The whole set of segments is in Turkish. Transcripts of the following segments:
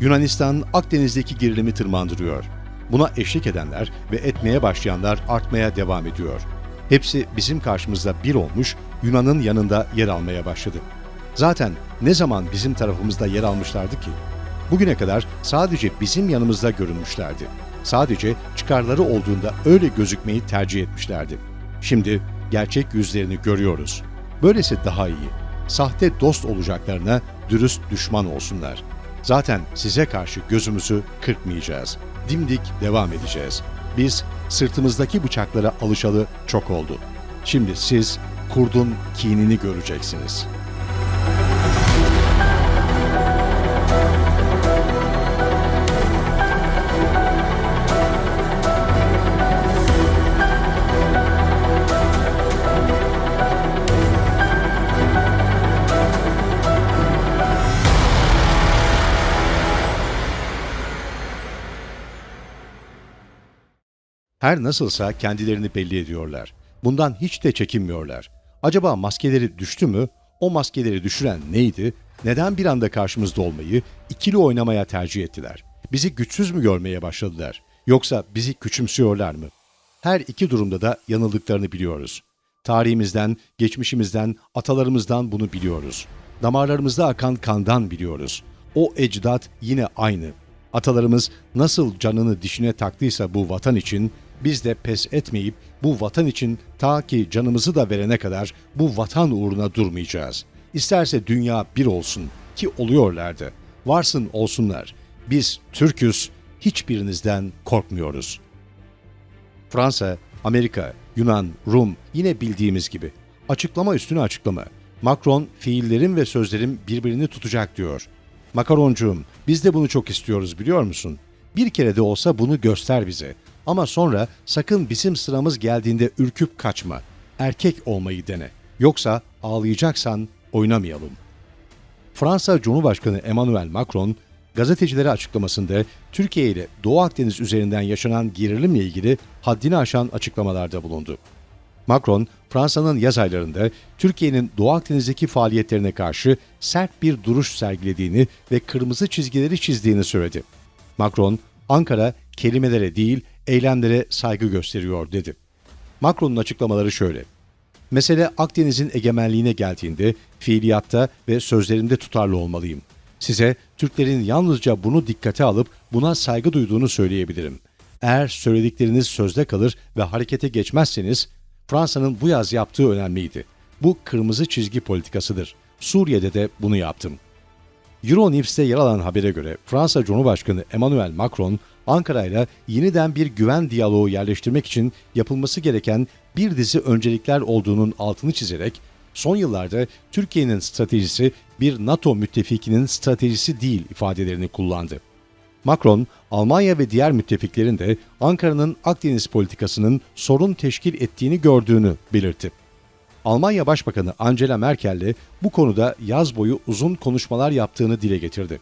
Yunanistan Akdeniz'deki gerilimi tırmandırıyor. Buna eşlik edenler ve etmeye başlayanlar artmaya devam ediyor. Hepsi bizim karşımızda bir olmuş, Yunan'ın yanında yer almaya başladı. Zaten ne zaman bizim tarafımızda yer almışlardı ki? Bugüne kadar sadece bizim yanımızda görünmüşlerdi. Sadece çıkarları olduğunda öyle gözükmeyi tercih etmişlerdi. Şimdi gerçek yüzlerini görüyoruz. Böylesi daha iyi. Sahte dost olacaklarına dürüst düşman olsunlar. Zaten size karşı gözümüzü kırpmayacağız. Dimdik devam edeceğiz. Biz sırtımızdaki bıçaklara alışalı çok oldu. Şimdi siz kurdun kinini göreceksiniz.'' Her nasılsa kendilerini belli ediyorlar. Bundan hiç de çekinmiyorlar. Acaba maskeleri düştü mü? O maskeleri düşüren neydi? Neden bir anda karşımızda olmayı, ikili oynamaya tercih ettiler? Bizi güçsüz mü görmeye başladılar? Yoksa bizi küçümsüyorlar mı? Her iki durumda da yanıldıklarını biliyoruz. Tarihimizden, geçmişimizden, atalarımızdan bunu biliyoruz. Damarlarımızda akan kandan biliyoruz. O ecdat yine aynı. Atalarımız nasıl canını dişine taktıysa bu vatan için biz de pes etmeyip bu vatan için ta ki canımızı da verene kadar bu vatan uğruna durmayacağız. İsterse dünya bir olsun ki oluyorlardı. Varsın olsunlar. Biz Türküz, hiçbirinizden korkmuyoruz. Fransa, Amerika, Yunan, Rum yine bildiğimiz gibi. Açıklama üstüne açıklama. Macron fiillerim ve sözlerim birbirini tutacak diyor. Makaroncuğum biz de bunu çok istiyoruz biliyor musun? Bir kere de olsa bunu göster bize. Ama sonra sakın bizim sıramız geldiğinde ürküp kaçma. Erkek olmayı dene. Yoksa ağlayacaksan oynamayalım. Fransa Cumhurbaşkanı Emmanuel Macron, gazetecilere açıklamasında Türkiye ile Doğu Akdeniz üzerinden yaşanan gerilimle ilgili haddini aşan açıklamalarda bulundu. Macron, Fransa'nın yaz aylarında Türkiye'nin Doğu Akdeniz'deki faaliyetlerine karşı sert bir duruş sergilediğini ve kırmızı çizgileri çizdiğini söyledi. Macron, Ankara kelimelere değil eylemlere saygı gösteriyor dedi. Macron'un açıklamaları şöyle. Mesele Akdeniz'in egemenliğine geldiğinde fiiliyatta ve sözlerimde tutarlı olmalıyım. Size Türklerin yalnızca bunu dikkate alıp buna saygı duyduğunu söyleyebilirim. Eğer söyledikleriniz sözde kalır ve harekete geçmezseniz Fransa'nın bu yaz yaptığı önemliydi. Bu kırmızı çizgi politikasıdır. Suriye'de de bunu yaptım. Euronews'te yer alan habere göre Fransa Cumhurbaşkanı Emmanuel Macron, Ankara ile yeniden bir güven diyaloğu yerleştirmek için yapılması gereken bir dizi öncelikler olduğunun altını çizerek, son yıllarda Türkiye'nin stratejisi bir NATO müttefikinin stratejisi değil ifadelerini kullandı. Macron, Almanya ve diğer müttefiklerin de Ankara'nın Akdeniz politikasının sorun teşkil ettiğini gördüğünü belirtti. Almanya Başbakanı Angela Merkel'le bu konuda yaz boyu uzun konuşmalar yaptığını dile getirdi.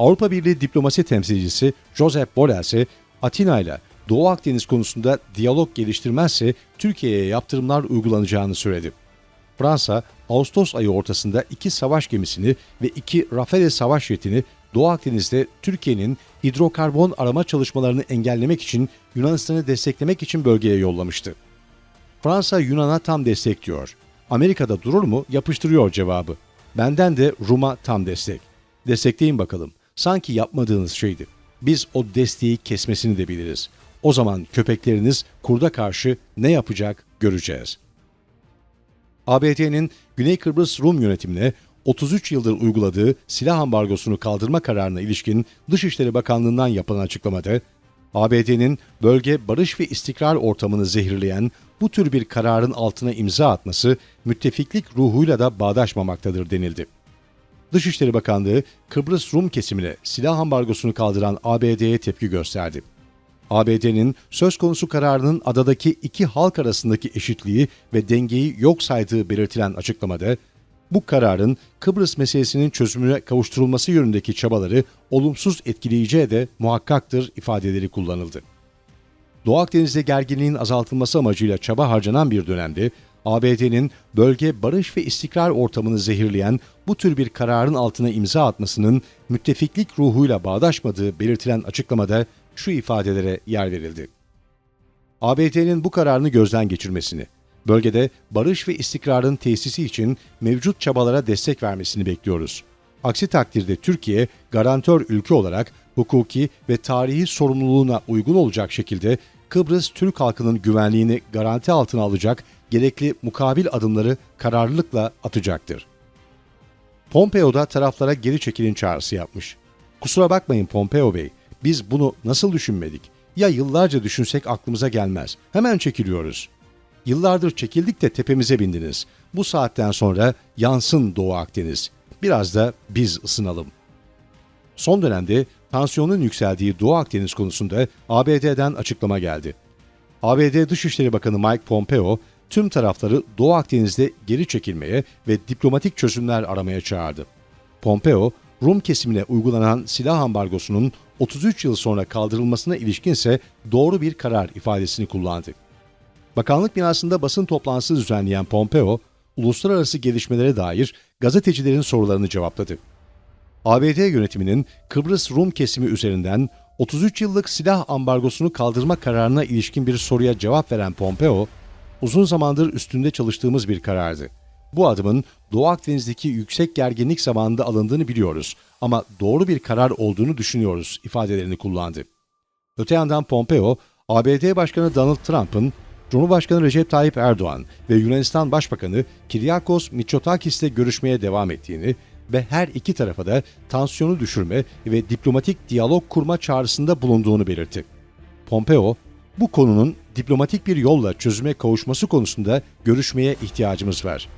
Avrupa Birliği diplomasi temsilcisi Josep Borrell ise Atina ile Doğu Akdeniz konusunda diyalog geliştirmezse Türkiye'ye yaptırımlar uygulanacağını söyledi. Fransa, Ağustos ayı ortasında iki savaş gemisini ve iki Rafale savaş jetini Doğu Akdeniz'de Türkiye'nin hidrokarbon arama çalışmalarını engellemek için Yunanistan'ı desteklemek için bölgeye yollamıştı. Fransa Yunan'a tam destek diyor. Amerika'da durur mu? Yapıştırıyor cevabı. Benden de Rum'a tam destek. Destekleyin bakalım. Sanki yapmadığınız şeydi. Biz o desteği kesmesini de biliriz. O zaman köpekleriniz kurda karşı ne yapacak göreceğiz. ABD'nin Güney Kıbrıs Rum yönetimine 33 yıldır uyguladığı silah ambargosunu kaldırma kararına ilişkin Dışişleri Bakanlığı'ndan yapılan açıklamada, ABD'nin bölge barış ve istikrar ortamını zehirleyen bu tür bir kararın altına imza atması müttefiklik ruhuyla da bağdaşmamaktadır denildi. Dışişleri Bakanlığı Kıbrıs Rum kesimine silah ambargosunu kaldıran ABD'ye tepki gösterdi. ABD'nin söz konusu kararının adadaki iki halk arasındaki eşitliği ve dengeyi yok saydığı belirtilen açıklamada, bu kararın Kıbrıs meselesinin çözümüne kavuşturulması yönündeki çabaları olumsuz etkileyeceği de muhakkaktır ifadeleri kullanıldı. Doğu Akdeniz'de gerginliğin azaltılması amacıyla çaba harcanan bir dönemde ABD'nin bölge barış ve istikrar ortamını zehirleyen bu tür bir kararın altına imza atmasının müttefiklik ruhuyla bağdaşmadığı belirtilen açıklamada şu ifadelere yer verildi. ABD'nin bu kararını gözden geçirmesini, bölgede barış ve istikrarın tesisi için mevcut çabalara destek vermesini bekliyoruz. Aksi takdirde Türkiye garantör ülke olarak hukuki ve tarihi sorumluluğuna uygun olacak şekilde Kıbrıs Türk halkının güvenliğini garanti altına alacak gerekli mukabil adımları kararlılıkla atacaktır. Pompeo da taraflara geri çekilin çağrısı yapmış. Kusura bakmayın Pompeo Bey, biz bunu nasıl düşünmedik? Ya yıllarca düşünsek aklımıza gelmez. Hemen çekiliyoruz. Yıllardır çekildik de tepemize bindiniz. Bu saatten sonra yansın Doğu Akdeniz. Biraz da biz ısınalım. Son dönemde tansiyonun yükseldiği Doğu Akdeniz konusunda ABD'den açıklama geldi. ABD Dışişleri Bakanı Mike Pompeo, tüm tarafları Doğu Akdeniz'de geri çekilmeye ve diplomatik çözümler aramaya çağırdı. Pompeo, Rum kesimine uygulanan silah ambargosunun 33 yıl sonra kaldırılmasına ilişkinse doğru bir karar ifadesini kullandı. Bakanlık binasında basın toplantısı düzenleyen Pompeo, uluslararası gelişmelere dair gazetecilerin sorularını cevapladı. ABD yönetiminin Kıbrıs Rum kesimi üzerinden 33 yıllık silah ambargosunu kaldırma kararına ilişkin bir soruya cevap veren Pompeo, uzun zamandır üstünde çalıştığımız bir karardı. Bu adımın Doğu Akdeniz'deki yüksek gerginlik zamanında alındığını biliyoruz ama doğru bir karar olduğunu düşünüyoruz ifadelerini kullandı. Öte yandan Pompeo, ABD Başkanı Donald Trump'ın Cumhurbaşkanı Recep Tayyip Erdoğan ve Yunanistan Başbakanı Kyriakos Mitsotakis'le görüşmeye devam ettiğini ve her iki tarafa da tansiyonu düşürme ve diplomatik diyalog kurma çağrısında bulunduğunu belirtti. Pompeo, bu konunun diplomatik bir yolla çözüme kavuşması konusunda görüşmeye ihtiyacımız var.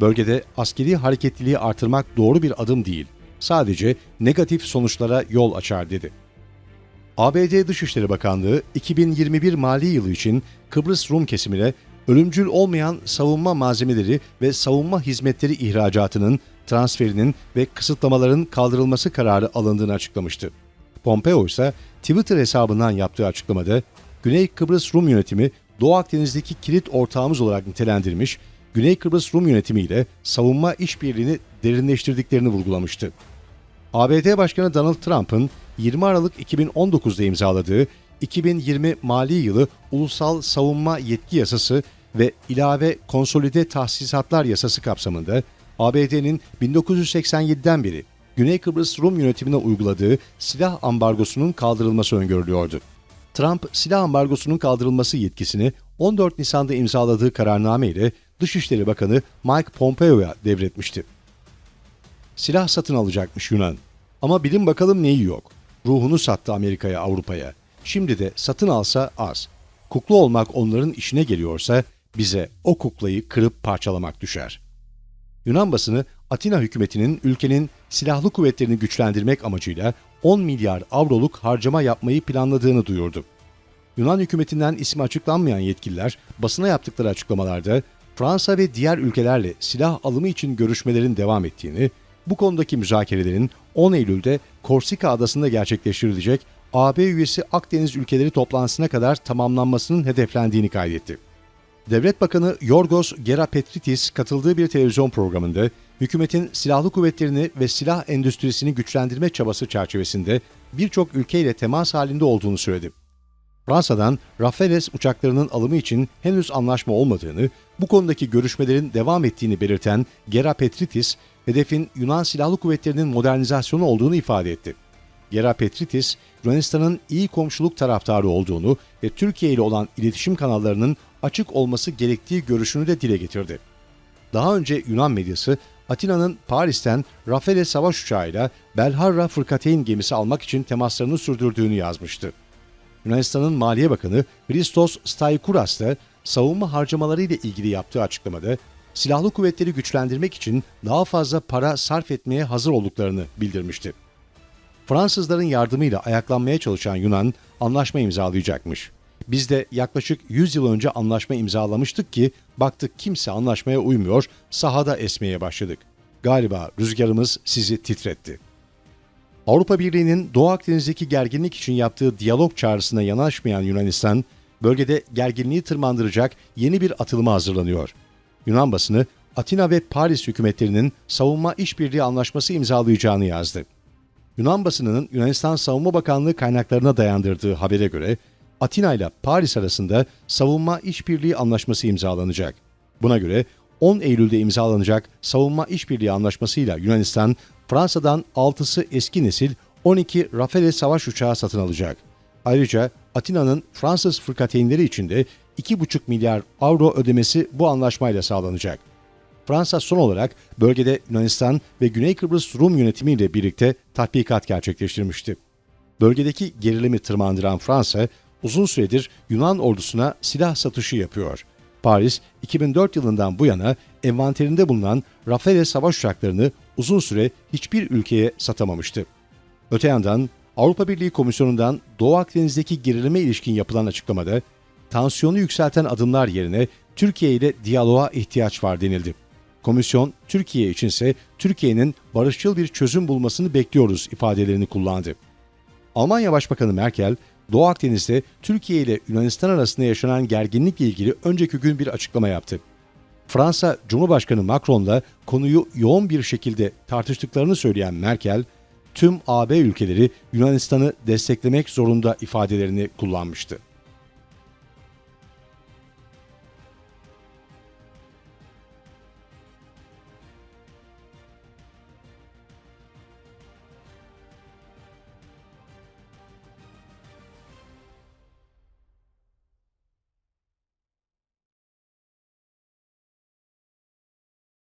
Bölgede askeri hareketliliği artırmak doğru bir adım değil, sadece negatif sonuçlara yol açar dedi. ABD Dışişleri Bakanlığı 2021 mali yılı için Kıbrıs Rum kesimine ölümcül olmayan savunma malzemeleri ve savunma hizmetleri ihracatının, transferinin ve kısıtlamaların kaldırılması kararı alındığını açıklamıştı. Pompeo ise Twitter hesabından yaptığı açıklamada Güney Kıbrıs Rum yönetimi Doğu Akdeniz'deki kilit ortağımız olarak nitelendirmiş, Güney Kıbrıs Rum yönetimi ile savunma işbirliğini derinleştirdiklerini vurgulamıştı. ABD Başkanı Donald Trump'ın 20 Aralık 2019'da imzaladığı 2020 mali yılı Ulusal Savunma Yetki Yasası ve ilave konsolide tahsisatlar yasası kapsamında ABD'nin 1987'den beri Güney Kıbrıs Rum yönetimine uyguladığı silah ambargosunun kaldırılması öngörülüyordu. Trump, silah ambargosunun kaldırılması yetkisini 14 Nisan'da imzaladığı kararname ile Dışişleri Bakanı Mike Pompeo'ya devretmişti. Silah satın alacakmış Yunan. Ama bilin bakalım neyi yok. Ruhunu sattı Amerika'ya, Avrupa'ya. Şimdi de satın alsa az. Kukla olmak onların işine geliyorsa bize o kuklayı kırıp parçalamak düşer. Yunan basını Atina hükümetinin ülkenin silahlı kuvvetlerini güçlendirmek amacıyla 10 milyar avroluk harcama yapmayı planladığını duyurdu. Yunan hükümetinden ismi açıklanmayan yetkililer basına yaptıkları açıklamalarda Fransa ve diğer ülkelerle silah alımı için görüşmelerin devam ettiğini, bu konudaki müzakerelerin 10 Eylül'de Korsika adasında gerçekleştirilecek AB üyesi Akdeniz ülkeleri toplantısına kadar tamamlanmasının hedeflendiğini kaydetti. Devlet Bakanı Yorgos Gerapetritis katıldığı bir televizyon programında hükümetin silahlı kuvvetlerini ve silah endüstrisini güçlendirme çabası çerçevesinde birçok ülkeyle temas halinde olduğunu söyledi. Fransa'dan Rafales uçaklarının alımı için henüz anlaşma olmadığını, bu konudaki görüşmelerin devam ettiğini belirten Gerapetritis, hedefin Yunan Silahlı Kuvvetleri'nin modernizasyonu olduğunu ifade etti. Gerapetritis, Yunanistan'ın iyi komşuluk taraftarı olduğunu ve Türkiye ile olan iletişim kanallarının açık olması gerektiği görüşünü de dile getirdi. Daha önce Yunan medyası Atina'nın Paris'ten Rafale savaş uçağıyla Belharra Fırkateyn gemisi almak için temaslarını sürdürdüğünü yazmıştı. Yunanistan'ın Maliye Bakanı Christos Staikouras da savunma harcamaları ile ilgili yaptığı açıklamada silahlı kuvvetleri güçlendirmek için daha fazla para sarf etmeye hazır olduklarını bildirmişti. Fransızların yardımıyla ayaklanmaya çalışan Yunan anlaşma imzalayacakmış. Biz de yaklaşık 100 yıl önce anlaşma imzalamıştık ki baktık kimse anlaşmaya uymuyor, sahada esmeye başladık. Galiba rüzgarımız sizi titretti. Avrupa Birliği'nin Doğu Akdeniz'deki gerginlik için yaptığı diyalog çağrısına yanaşmayan Yunanistan, bölgede gerginliği tırmandıracak yeni bir atılıma hazırlanıyor. Yunan basını Atina ve Paris hükümetlerinin savunma işbirliği anlaşması imzalayacağını yazdı. Yunan basınının Yunanistan Savunma Bakanlığı kaynaklarına dayandırdığı habere göre Atina ile Paris arasında savunma işbirliği anlaşması imzalanacak. Buna göre 10 Eylül'de imzalanacak savunma işbirliği anlaşmasıyla Yunanistan, Fransa'dan 6'sı eski nesil 12 Rafale savaş uçağı satın alacak. Ayrıca Atina'nın Fransız fırkateynleri için de 2,5 milyar avro ödemesi bu anlaşmayla sağlanacak. Fransa son olarak bölgede Yunanistan ve Güney Kıbrıs Rum yönetimiyle birlikte tatbikat gerçekleştirmişti. Bölgedeki gerilimi tırmandıran Fransa, uzun süredir Yunan ordusuna silah satışı yapıyor. Paris, 2004 yılından bu yana envanterinde bulunan Rafale savaş uçaklarını uzun süre hiçbir ülkeye satamamıştı. Öte yandan Avrupa Birliği Komisyonu'ndan Doğu Akdeniz'deki gerilime ilişkin yapılan açıklamada tansiyonu yükselten adımlar yerine Türkiye ile diyaloğa ihtiyaç var denildi. Komisyon, Türkiye içinse Türkiye'nin barışçıl bir çözüm bulmasını bekliyoruz ifadelerini kullandı. Almanya Başbakanı Merkel, Doğu Akdeniz'de Türkiye ile Yunanistan arasında yaşanan gerginlikle ilgili önceki gün bir açıklama yaptı. Fransa Cumhurbaşkanı Macron'la konuyu yoğun bir şekilde tartıştıklarını söyleyen Merkel, tüm AB ülkeleri Yunanistan'ı desteklemek zorunda ifadelerini kullanmıştı.